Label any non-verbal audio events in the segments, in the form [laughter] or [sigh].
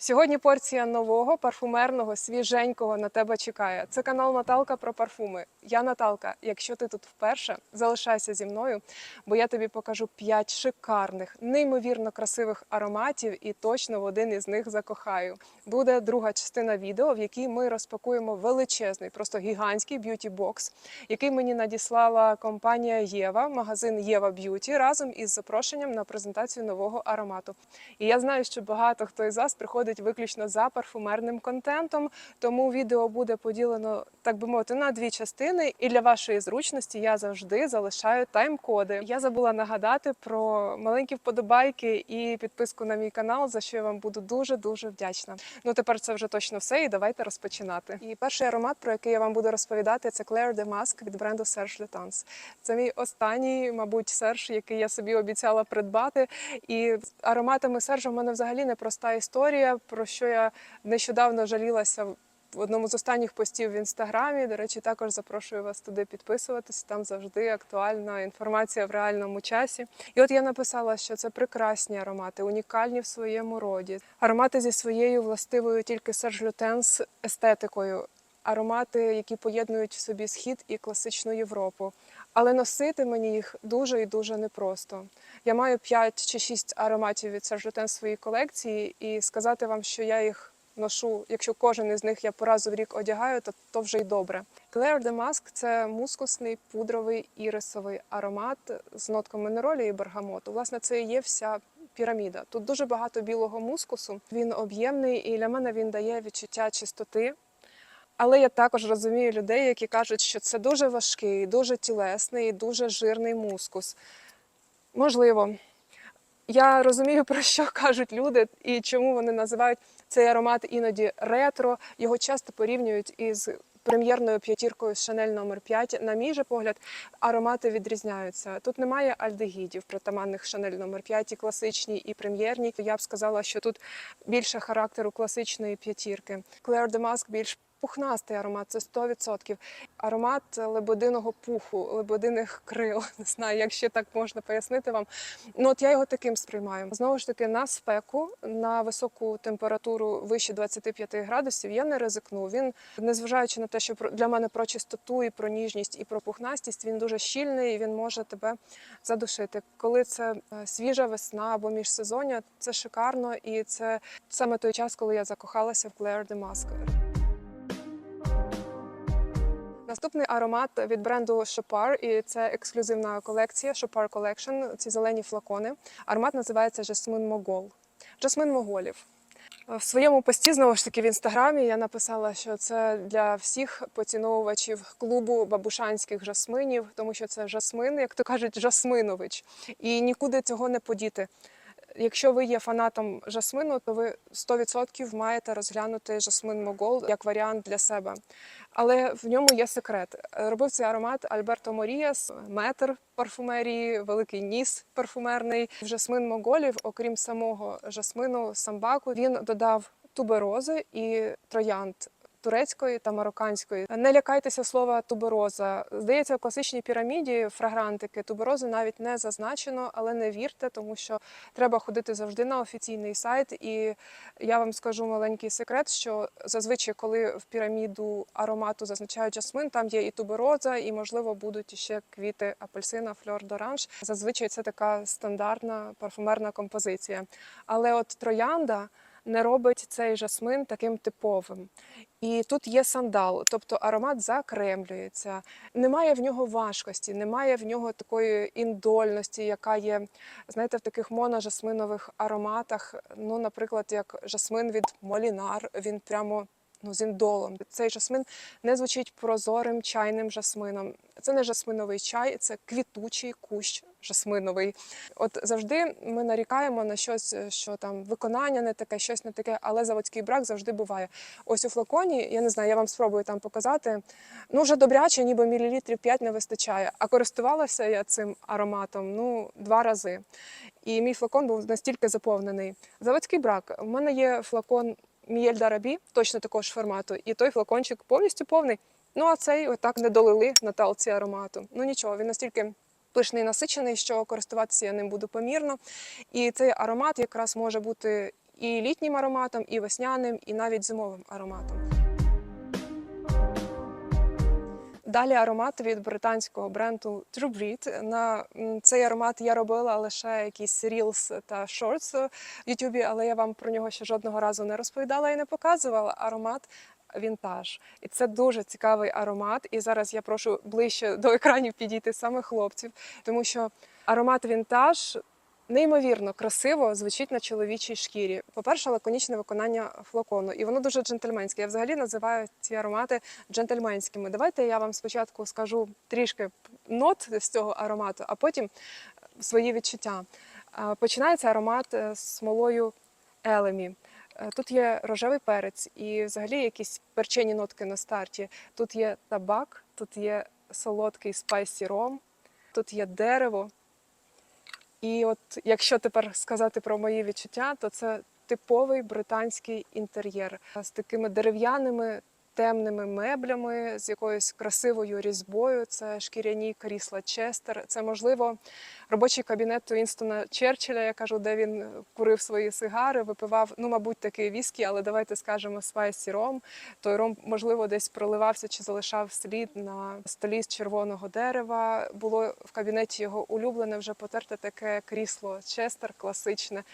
Сьогодні порція нового парфумерного, свіженького на тебе чекає. Це канал Наталка про парфуми. Я Наталка. Якщо ти тут вперше, залишайся зі мною, бо я тобі покажу п'ять шикарних, неймовірно красивих ароматів, і точно в один із них закохаю. Буде друга частина відео, в якій ми розпакуємо величезний, просто гігантський б'юті бокс, який мені надіслала компанія Єва, магазин Єва Б'юті, разом із запрошенням на презентацію нового аромату. І я знаю, що багато хто із вас приходить виключно за парфумерним контентом, тому відео буде поділено, так би мовити, на дві частини. І для вашої зручності я завжди залишаю тайм-коди. Я забула нагадати про маленькі вподобайки і підписку на мій канал, за що я вам буду дуже дуже вдячна. Ну тепер це вже точно все, і давайте розпочинати. І перший аромат, про який я вам буду розповідати, це Claire de Masque від бренду Serge Lutens. Це мій останній, мабуть, серж, який я собі обіцяла придбати. І з ароматами Сержа в мене взагалі непроста історія, про що я нещодавно жалілася. В одному з останніх постів в інстаграмі, до речі, також запрошую вас туди підписуватися. Там завжди актуальна інформація в реальному часі. І от я написала, що це прекрасні аромати, унікальні в своєму роді. Аромати зі своєю властивою тільки сержлютенс естетикою. Аромати, які поєднують в собі схід і класичну Європу. Але носити мені їх дуже і дуже непросто. Я маю 5 чи 6 ароматів від Lutens в своїй колекції, і сказати вам, що я їх ношу, якщо кожен із них я по разу в рік одягаю, то, то вже й добре. Claire de Masque – це мускусний пудровий ірисовий аромат з нотками неролі і бергамоту. Власне, це і є вся піраміда. Тут дуже багато білого мускусу. Він об'ємний, і для мене він дає відчуття чистоти. Але я також розумію людей, які кажуть, що це дуже важкий, дуже тілесний, дуже жирний мускус. Можливо, я розумію, про що [laughs] кажуть люди і чому вони називають цей аромат іноді ретро. Його часто порівнюють із прем'єрною п'ятіркою Chanel номер 5 На мій же погляд, аромати відрізняються. Тут немає альдегідів, притаманних Chanel номер 5 і класичній і прем'єрній. Я б сказала, що тут більше характеру класичної п'ятірки. De Masque більш Пухнастий аромат це 100%. Аромат лебединого пуху, лебединих крил. [laughs] Не знаю, як ще так можна пояснити вам. Ну от я його таким сприймаю. Знову ж таки, на спеку, на високу температуру вище 25 градусів я не ризикну. Він, незважаючи на те, що для мене про чистоту і про ніжність і про пухнастість, він дуже щільний і він може тебе задушити. Коли це е, свіжа весна або міжсезоння, це шикарно, і це саме той час, коли я закохалася в Claire de Masque. Наступний аромат від бренду Chopard, і це ексклюзивна колекція Chopard Collection, ці зелені флакони. Аромат називається Жасмин Могол. Жасмин Моголів. В своєму пості знову ж таки в інстаграмі я написала, що це для всіх поціновувачів клубу бабушанських жасминів, тому що це жасмин, як то кажуть, жасминович, і нікуди цього не подіти. Якщо ви є фанатом жасмину, то ви 100% маєте розглянути жасмин Могол як варіант для себе. Але в ньому є секрет. Робив цей аромат Альберто Моріас, метр парфумерії, великий ніс парфумерний. В жасмин Моголів, окрім самого жасмину самбаку, він додав туберози і троянд. Турецької та марокканської. Не лякайтеся слова тубероза. Здається, в класичній піраміді фрагрантики туберози навіть не зазначено, але не вірте, тому що треба ходити завжди на офіційний сайт. І я вам скажу маленький секрет, що зазвичай, коли в піраміду аромату зазначають жасмин, там є і тубероза, і можливо будуть ще квіти апельсина, фльор доранж. Зазвичай це така стандартна парфумерна композиція. Але от троянда не робить цей жасмин таким типовим. І тут є сандал, тобто аромат закремлюється. Немає в нього важкості, немає в нього такої індольності, яка є, знаєте, в таких моножасминових ароматах. Ну, наприклад, як жасмин від Молінар, він прямо. Ну, з індолом. Цей жасмин не звучить прозорим чайним жасмином. Це не жасминовий чай, це квітучий кущ жасминовий. От завжди ми нарікаємо на щось, що там виконання не таке, щось не таке, але заводський брак завжди буває. Ось у флаконі, я не знаю, я вам спробую там показати. Ну, вже добряче, ніби мілілітрів 5 не вистачає. А користувалася я цим ароматом ну, два рази. І мій флакон був настільки заповнений. Заводський брак. У мене є флакон Мієль Дарабі, точно такого ж формату, і той флакончик повністю повний. Ну а цей отак не долили на талці аромату. Ну нічого, він настільки пишний, насичений, що користуватися я ним буду помірно. І цей аромат якраз може бути і літнім ароматом, і весняним, і навіть зимовим ароматом. Далі аромат від британського бренду True Breed. На цей аромат я робила лише якісь Reels та Shorts в Ютубі, але я вам про нього ще жодного разу не розповідала і не показувала. Аромат вінтаж. І це дуже цікавий аромат. І зараз я прошу ближче [laughs] до екранів підійти саме хлопців, тому що аромат вінтаж неймовірно красиво звучить на чоловічій шкірі. По-перше, лаконічне виконання флакону, і воно дуже джентльменське. Я взагалі називаю ці аромати джентльменськими. Давайте я вам спочатку скажу трішки нот з цього аромату, а потім свої відчуття. Починається аромат е, з смолою Елемі. Тут є рожевий перець і взагалі якісь перчені нотки на старті. Тут є табак, тут є солодкий спайсі ром, тут є дерево. І от якщо тепер сказати про мої відчуття, то це типовий британський інтер'єр з такими дерев'яними темними меблями, з якоюсь красивою різьбою. Це шкіряні крісла Честер. Це можливо робочий кабінет Уінстона Черчилля, я кажу, де він курив свої сигари, випивав, ну, мабуть, такий віскі, але давайте скажемо спайсі ром. Той ром, можливо, десь проливався чи залишав слід на столі з червоного дерева. Було в кабінеті його улюблене, вже потерте таке крісло Честер класичне.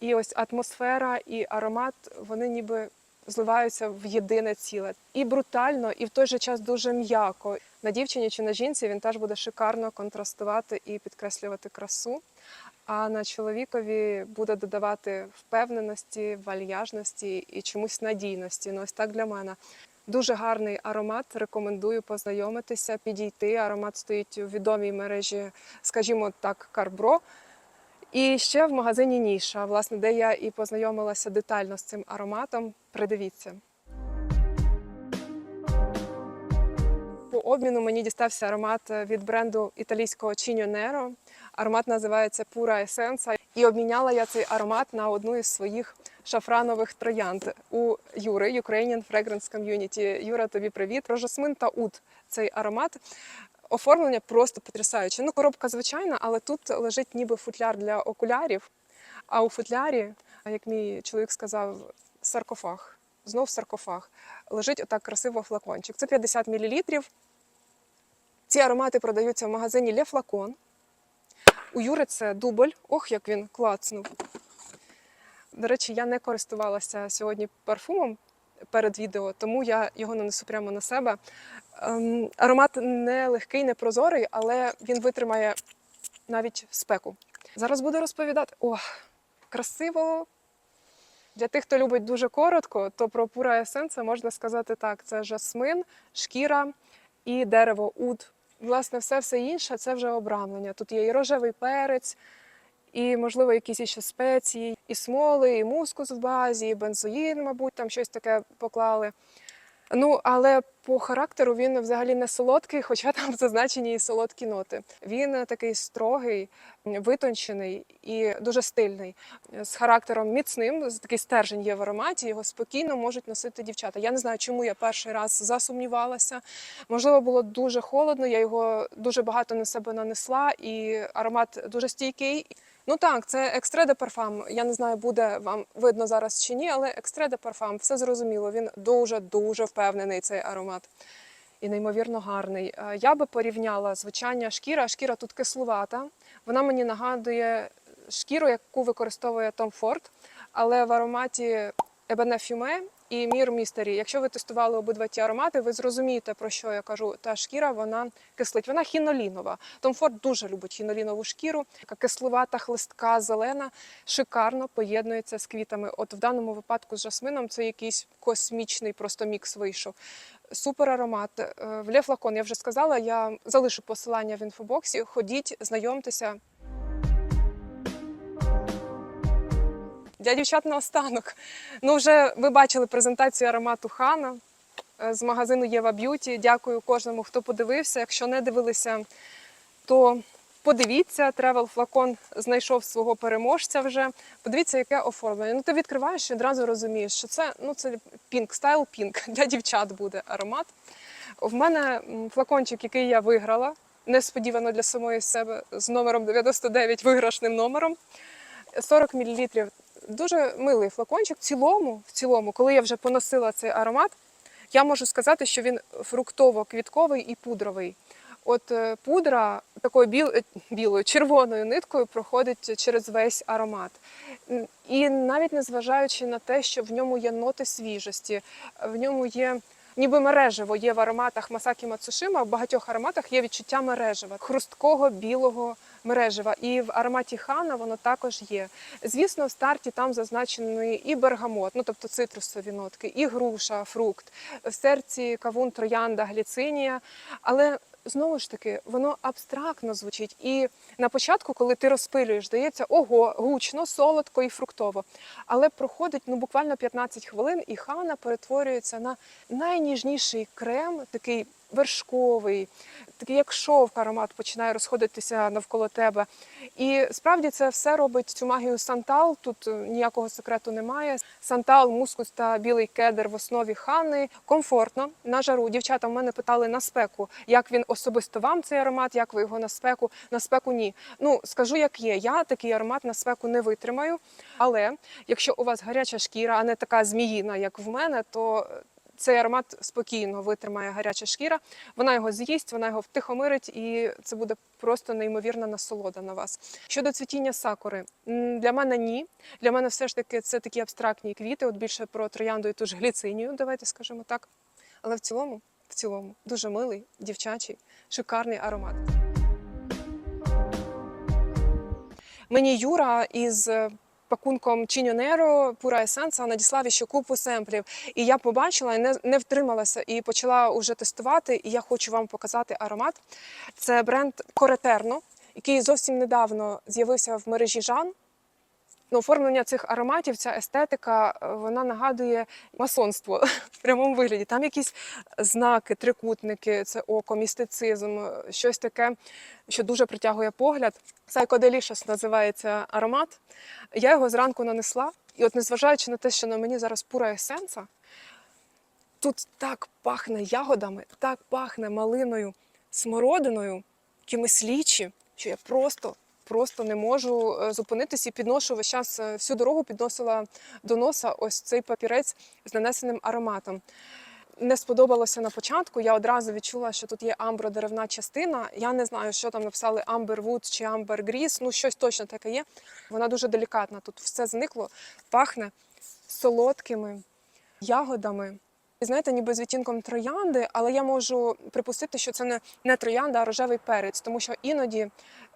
І ось атмосфера і аромат, вони ніби зливаються в єдине ціле. І брутально, і в той же час дуже м'яко. На дівчині чи на жінці він теж буде шикарно контрастувати і підкреслювати красу. А на чоловікові буде додавати впевненості, вальяжності і чомусь надійності. Ну ось так для мене. Дуже гарний аромат. Рекомендую познайомитися, підійти. Аромат стоїть у відомій мережі, скажімо так, Карбро. І ще в магазині Ніша, власне, де я і познайомилася детально з цим ароматом. Придивіться. По обміну мені дістався аромат від бренду італійського Nero. Аромат називається Pura Essenza. І обміняла я цей аромат на одну із своїх шафранових троянд у Юри Ukrainian Fragrance Community. Юра, тобі привіт. Про жасмин та ут цей аромат. Оформлення просто потрясаюче. Ну, коробка звичайна, але тут лежить ніби футляр для окулярів. А у футлярі, як мій чоловік сказав, саркофаг. Знов саркофаг. Лежить отак красиво флакончик. Це 50 мл. Ці аромати продаються в магазині Le Flacon. У Юри це дубль. Ох, як він клацнув. До речі, я не користувалася сьогодні парфумом перед відео, тому я його нанесу прямо на себе. Ем, аромат не легкий, не прозорий, але він витримає навіть спеку. Зараз буду розповідати. О, красиво! Для тих, хто любить дуже коротко, то про пура есенса можна сказати так: це жасмин, шкіра і дерево уд. Власне, все все інше це вже обрамлення. Тут є і рожевий перець, і, можливо, якісь ще спеції, і смоли, і мускус в базі, і бензоїн, мабуть, там щось таке поклали. Ну, але по характеру він взагалі не солодкий, [laughs] хоча там зазначені і солодкі ноти. Він такий строгий, витончений і дуже стильний, з характером міцним. Такий стержень є в ароматі. Його спокійно можуть носити дівчата. Я не знаю, чому я перший раз засумнівалася. Можливо, було дуже холодно. Я його дуже багато на себе нанесла, і аромат дуже стійкий. Ну так, це екстре де парфам. Я не знаю, буде вам видно зараз чи ні, але екстре де парфам, все зрозуміло. Він дуже дуже впевнений цей аромат. І неймовірно гарний. Е, Я би порівняла звучання шкіра. Шкіра тут кислувата. Вона мені нагадує шкіру, яку використовує Tom Ford, але в ароматі Ебене Фюме і Мір Містері. Якщо ви тестували обидва ті аромати, ви зрозумієте, про що я кажу. Та шкіра вона кислить. Вона хінолінова. Ford дуже любить хінолінову шкіру. Така кислувата, хлистка, зелена, шикарно поєднується з квітами. От в даному випадку з жасмином це якийсь космічний просто мікс вийшов. Супер аромат. Е, В Ле Флакон я вже сказала. Я залишу посилання в інфобоксі. Ходіть, знайомтеся. Для дівчат наостанок. Ну, вже ви бачили презентацію аромату Хана е, з магазину Єва Б'юті. Дякую кожному, хто подивився. Якщо не дивилися, то подивіться. Тревел флакон знайшов свого переможця вже. Подивіться, яке оформлення. Ну, ти відкриваєш і одразу розумієш, що це ну це пінк, стайл пінк [laughs] для дівчат буде аромат. В мене флакончик, який я виграла, несподівано для самої себе з номером 99 виграшним номером. 40 мл Дуже милий флакончик. В цілому, в цілому, коли я вже поносила цей аромат, я можу сказати, що він фруктово-квітковий і пудровий. От е, пудра такою біл, е, білою червоною ниткою проходить через весь аромат. І навіть незважаючи на те, що в ньому є ноти свіжості, в ньому є ніби мережево, є в ароматах Масакі Мацушима, в багатьох ароматах є відчуття мережева, хрусткого білого мережева. І в ароматі хана воно також є. Звісно, в старті там зазначений і бергамот, ну тобто цитрусові нотки, і груша, фрукт, в серці кавун, троянда, гліцинія. Але знову ж таки, воно абстрактно звучить. І на початку, коли ти розпилюєш, здається, ого, гучно, солодко і фруктово. Але проходить ну буквально 15 хвилин, і хана перетворюється на найніжніший крем, такий вершковий, такий як шовк аромат починає розходитися навколо тебе. І справді це все робить цю магію сантал. Тут е, ніякого секрету немає. Сантал, мускус та білий кедр в основі хани комфортно на жару. Дівчата в мене питали на спеку, як він особисто вам цей аромат, як ви його на спеку. На спеку ні. Ну скажу, як є. Я такий аромат на спеку не витримаю. Але якщо у вас гаряча шкіра, а не така зміїна, як в мене, то цей аромат спокійно витримає гаряча шкіра. Вона його з'їсть, вона його втихомирить, і це буде просто неймовірна насолода на вас. Щодо цвітіння сакури, для мене ні. Для мене все ж таки це такі абстрактні квіти, от більше про троянду і ту ж гліцинію, давайте скажемо так. Але в цілому, в цілому, дуже милий, дівчачий, шикарний аромат. Мені Юра із е, пакунком Чіньонеро Пура Есенса надіслав іще купу семплів. І я побачила і не, не втрималася і почала уже тестувати. І я хочу вам показати аромат. Це бренд Коретерно, який зовсім недавно з'явився в мережі Жан. Ну, оформлення цих ароматів, ця естетика, е, вона нагадує масонство [laughs] в прямому вигляді. Там якісь знаки, трикутники, це око, містицизм, е, щось таке, що дуже притягує погляд. Psychodelicious називається аромат. Я його зранку нанесла, і от незважаючи на те, що на мені зараз пура есенса, тут так пахне ягодами, так пахне малиною, смородиною, якимись лічі, що я просто. Просто не можу е, зупинитись і підношу весь час е, всю дорогу підносила до носа ось цей папірець з нанесеним ароматом. Не сподобалося на початку. Я одразу відчула, що тут є амбродеревна частина. Я не знаю, що там написали Wood чи Grease, Ну щось точно таке є. Вона дуже делікатна. Тут все зникло, пахне солодкими ягодами. Знаєте, ніби з відтінком троянди, але я можу припустити, що це не, не троянда, а рожевий перець, тому що іноді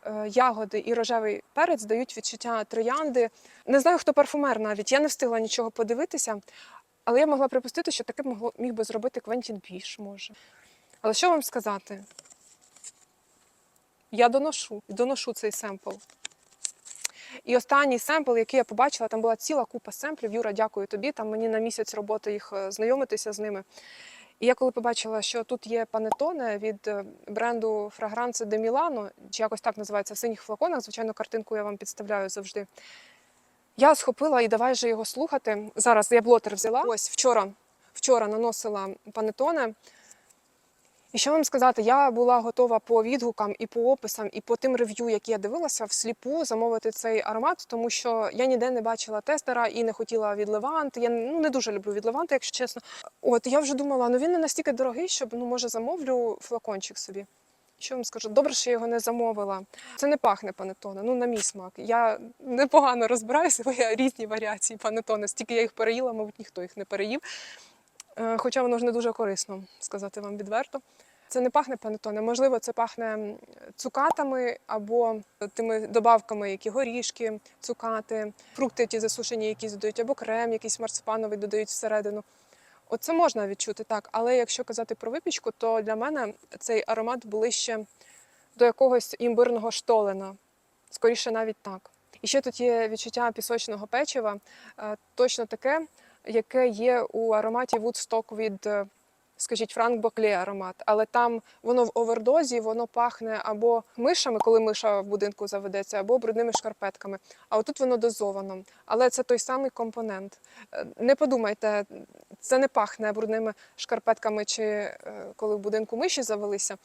е, ягоди і рожевий перець дають відчуття троянди. Не знаю, хто парфумер навіть. Я не встигла нічого подивитися, але я могла припустити, що таке могло міг би зробити Квентін Піш, може. Але що вам сказати? Я доношу, доношу цей семпл. І останній семпл, який я побачила, там була ціла купа семплів. Юра, дякую тобі. Там мені на місяць роботи їх е, знайомитися з ними. І я коли побачила, що тут є панетоне від е, бренду Fragranze de Milano, чи якось так називається в синіх флаконах, звичайно, картинку я вам підставляю завжди. Я схопила і давай же його слухати. Зараз я блотер взяла. Ось вчора, вчора наносила панетоне. І що вам сказати, я була готова по відгукам і по описам, і по тим рев'ю, які я дивилася, всліпу замовити цей аромат, тому що я ніде не бачила тестера і не хотіла від Левант. Я ну, не дуже люблю від Леванти, якщо чесно. От я вже думала, ну він не настільки дорогий, щоб ну може замовлю флакончик собі. Що вам скажу? Добре, що я його не замовила. Це не пахне панетоне, ну на мій смак. Я непогано розбираюся, бо я різні варіації панетоне. Стільки я їх переїла, мабуть, ніхто їх не переїв. Е, Хоча воно ж не дуже корисно, сказати вам відверто. Це не пахне панетоне, можливо, це пахне цукатами або тими добавками, які горішки, цукати, фрукти ті засушені, якісь додають, або крем, якийсь марципановий додають всередину. Оце можна відчути так. Але якщо казати про випічку, то для мене цей аромат ближче до якогось імбирного штолена. Скоріше навіть так. І ще тут є відчуття пісочного печива, е, точно таке, яке є у ароматі Woodstock від, е, скажіть, Франк Боклі аромат. Але там воно в овердозі, воно пахне або мишами, коли миша в будинку заведеться, або брудними шкарпетками. А отут воно дозовано. Але це той самий компонент. Е, Не подумайте, це не пахне брудними шкарпетками, чи е, коли в будинку миші завелися.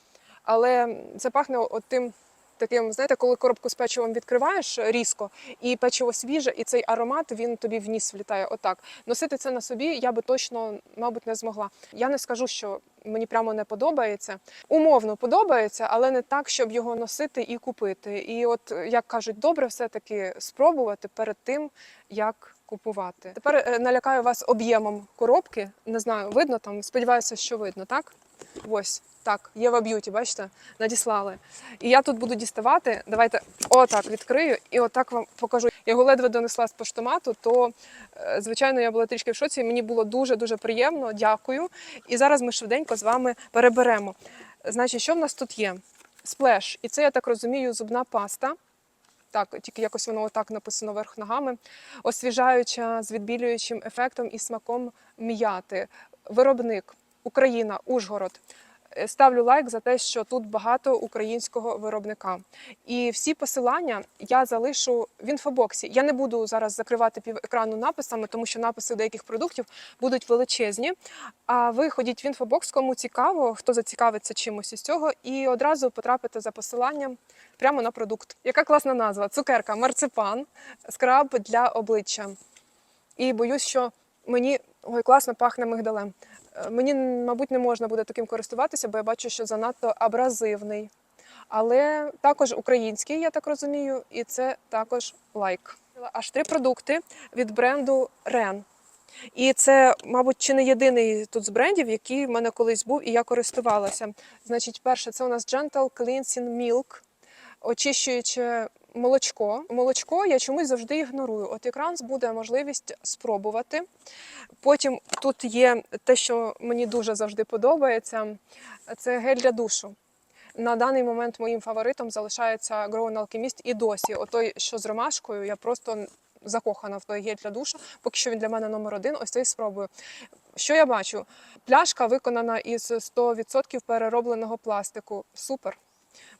Але це пахне от тим таким, знаєте, коли коробку з печивом відкриваєш різко, і печиво свіже, і цей аромат він тобі в ніс влітає. Отак. Носити це на собі я би точно, мабуть, не змогла. Я не скажу, що мені прямо не подобається. Умовно подобається, але не так, щоб його носити і купити. І от як кажуть, добре все-таки спробувати перед тим, як купувати. Тепер е, налякаю вас об'ємом коробки. Не знаю, видно там. Сподіваюся, що видно, так? Ось так, Єва Б'юті, бачите, надіслали. І я тут буду діставати. Давайте отак відкрию і отак вам покажу. Я його ледве донесла з поштомату, то е, звичайно я була трішки в шоці. Мені було дуже дуже приємно. Дякую. І зараз ми швиденько з вами переберемо. Значить, що в нас тут є? Сплеш, і це я так розумію, зубна паста. Так, тільки якось воно отак написано верх ногами. Освіжаюча з відбілюючим ефектом і смаком м'яти. Виробник Україна, Ужгород. Е, Ставлю лайк за те, що тут багато українського виробника. І всі посилання я залишу в інфобоксі. Я не буду зараз закривати пів екрану написами, тому що написи деяких продуктів будуть величезні. А ви ходіть в інфобокс, кому цікаво, хто зацікавиться чимось із цього, і одразу потрапите за посиланням прямо на продукт. Яка класна назва? Цукерка, марципан, скраб для обличчя. І боюсь, що мені ой, класно пахне мигдалем. Мені, мабуть, не можна буде таким користуватися, бо я бачу, що занадто абразивний. Але також український, я так розумію, і це також лайк. Аж три продукти від бренду Ren. І це, мабуть, чи не єдиний тут з брендів, який в мене колись був і я користувалася. Значить, перше, це у нас Gentle Cleansing Milk, очищуюче молочко. Молочко я чомусь завжди ігнорую. От якраз буде можливість спробувати. Потім тут є те, що мені дуже завжди подобається. Це гель для душу. На даний момент моїм фаворитом залишається Grown Alchemist і досі. Отой, що з ромашкою, я просто закохана в той гель для душу. Поки що він для мене номер один. Ось цей спробую. Що я бачу? Пляшка виконана із 100% переробленого пластику. Супер.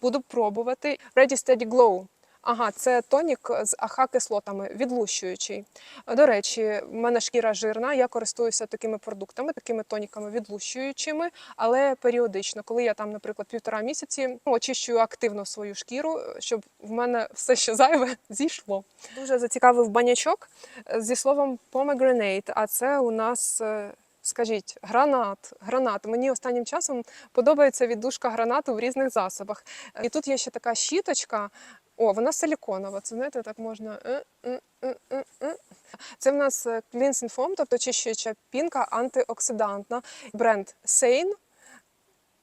Буду пробувати. Ready Steady Glow. Ага, це тонік з АХ-кислотами, відлущуючий. До речі, в мене шкіра жирна, я користуюся такими продуктами, такими тоніками відлущуючими, але періодично, коли я там, наприклад, півтора місяці очищую активно свою шкіру, щоб в мене все, що зайве, [laughs] зійшло. Дуже зацікавив банячок зі словом pomegranate, а це у нас. е, Скажіть, гранат, гранат. Мені останнім часом подобається віддушка гранату в різних засобах. І тут є ще така щіточка. О, вона силіконова. Це знаєте, так можна. е, е, е. Це в нас cleansing foam, тобто очищуюча пінка антиоксидантна. Бренд Сейн,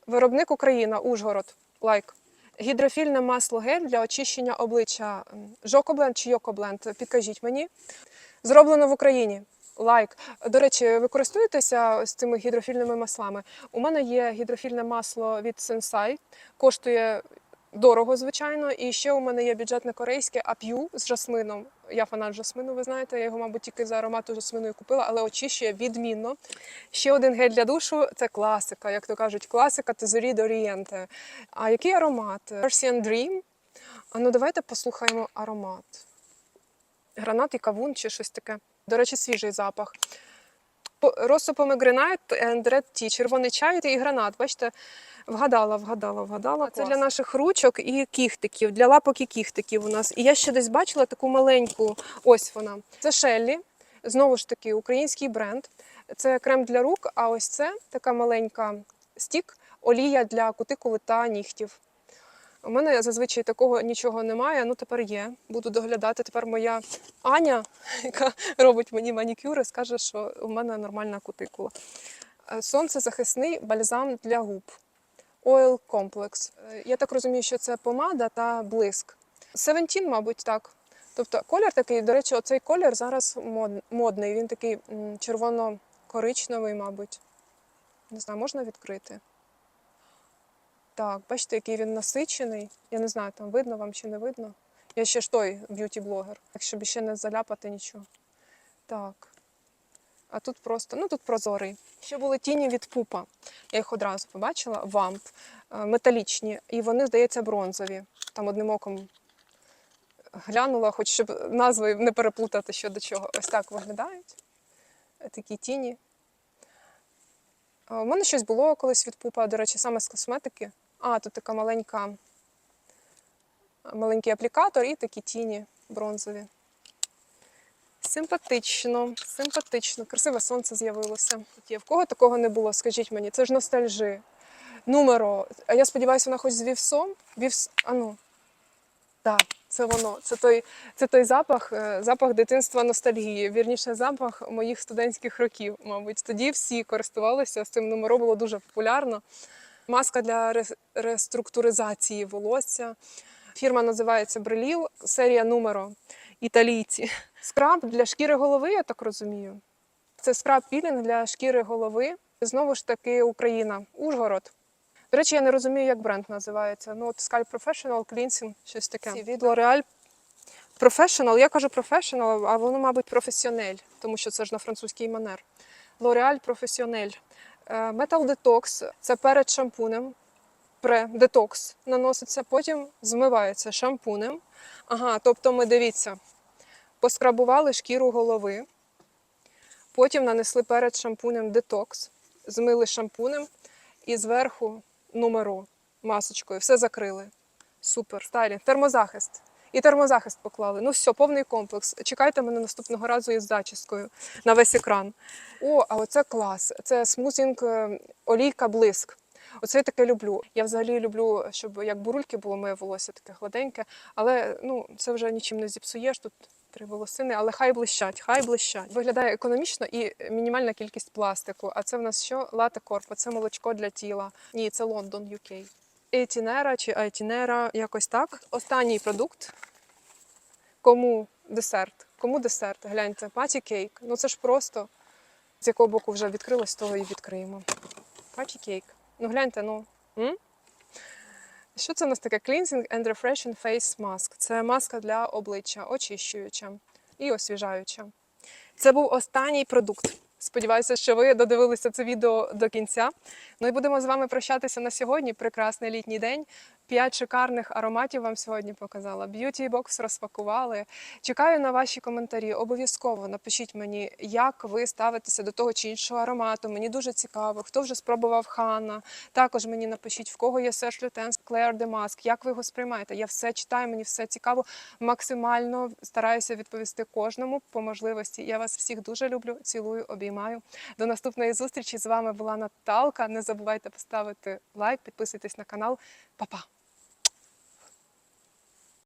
виробник Україна, Ужгород. Лайк. Гідрофільне масло гель для очищення обличчя. Жокобленд чи Йокобленд? Підкажіть мені. Зроблено в Україні. Лайк. До речі, ви користуєтеся ось цими гідрофільними маслами? У мене є гідрофільне масло від Sensai, коштує дорого, звичайно. І ще у мене є бюджетне корейське ап'ю з жасмином. Я фанат жасмину, ви знаєте, я його, мабуть, тільки за аромату жасмину і купила, але очищує відмінно. Ще один гель для душу це класика, як то кажуть, класика Тезорі Дорієнте. А який аромат? Persian Dream. А ну давайте послухаємо аромат. Гранат і кавун чи щось таке. До речі, свіжий запах. Росо помегренайт and red tea, червоний чай і гранат. Бачите, вгадала, вгадала, вгадала. Це для наших ручок і кіхтиків, для лапок і кіхтиків у нас. І я ще десь бачила таку маленьку, ось вона. Це Шеллі, знову ж таки, український бренд. Це крем для рук, а ось це така маленька стік, олія для кутикули та нігтів. У мене зазвичай такого нічого немає, ну тепер є. Буду доглядати. Тепер моя Аня, яка робить мені манікюри, скаже, що у мене нормальна кутикула. Е, Сонцезахисний бальзам для губ. Oil Complex. Е, Я так розумію, що це помада та блиск. Севентін, мабуть, так. Тобто колір такий, до речі, оцей колір зараз модний. Він такий червоно-коричневий, мабуть. Не знаю, можна відкрити? Так, бачите, який він насичений. Я не знаю, там видно вам чи не видно. Я ще ж той б'юті-блогер, так щоб ще не заляпати нічого. Так. А тут просто, ну тут прозорий. Ще були тіні від пупа. Я їх одразу побачила. Вамп, е, металічні, і вони, здається, бронзові. Там одним оком глянула, хоч щоб назви не переплутати що до чого. Ось так виглядають. Такі тіні. У мене щось було колись від пупа, до речі, саме з косметики. А, тут така маленька маленький аплікатор і такі тіні бронзові. Симпатично, симпатично. Красиве сонце з'явилося. В кого такого не було? Скажіть мені, це ж ностальжи. Нумеро. А я сподіваюся, вона хоч з вівсом? Вівс. А ну. Так, це воно. Це той, це той запах, е, запах дитинства ностальгії. Вірніше, запах моїх студентських років, мабуть. Тоді всі користувалися цим номером, було дуже популярно. Маска для ре- реструктуризації волосся. Фірма називається Брелів, серія Нумеро. Італійці. Скраб для шкіри голови, я так розумію. Це скраб пілінг для шкіри голови. Знову ж таки, Україна, Ужгород. До речі, я не розумію, як бренд називається. Ну, от Scalp Professional Cleansing, щось таке. Від L'Oreal Professional, я кажу Professional, а воно, мабуть, професіонель, тому що це ж на французький манер. L'Oreal Professionnel. Е, Metal Detox – це перед шампунем. Пре-детокс наноситься, потім змивається шампунем. Ага, тобто ми дивіться, поскрабували шкіру голови, потім нанесли перед шампунем детокс, змили шампунем і зверху номеру масочкою. Все закрили. Супер. Стайлінг. Термозахист. І термозахист поклали. Ну все, повний комплекс. Чекайте мене наступного разу із зачіскою на весь екран. О, а оце клас. Це смузінг е, олійка блиск. Оце я таке люблю. Я взагалі люблю, щоб як бурульки було моє волосся таке гладеньке, але ну це вже нічим не зіпсуєш. Тут три волосини, але хай блищать, хай блищать. Виглядає економічно і мінімальна кількість пластику. А це в нас що? Лате Корпо, це молочко для тіла. Ні, це Лондон, UK. Етінера чи Айтінера, якось так. Останній продукт. Кому десерт? Кому десерт? Гляньте, паті кейк. Ну це ж просто з якого боку вже відкрилось, того і відкриємо. Паті кейк. Ну гляньте, ну. М? Що це у нас таке? Cleansing and Refreshing Face Mask. Це маска для обличчя, очищуюча і освіжаюча. Це був останній продукт. Сподіваюся, що ви додивилися це відео до кінця. Ну і будемо з вами прощатися на сьогодні. Прекрасний літній день. П'ять шикарних ароматів вам сьогодні показала. Beauty Box розпакували. Чекаю на ваші коментарі. Обов'язково напишіть мені, як ви ставитеся до того чи іншого аромату. Мені дуже цікаво, хто вже спробував Хана. Також мені напишіть, в кого є Серж Лютенс, de Mask, як ви його сприймаєте. Я все читаю, мені все цікаво. Максимально стараюся відповісти кожному по можливості. Я вас всіх дуже люблю, цілую, обіймаю. До наступної зустрічі. З вами була Наталка. Не забувайте поставити лайк, підписуйтесь на канал. Па-па!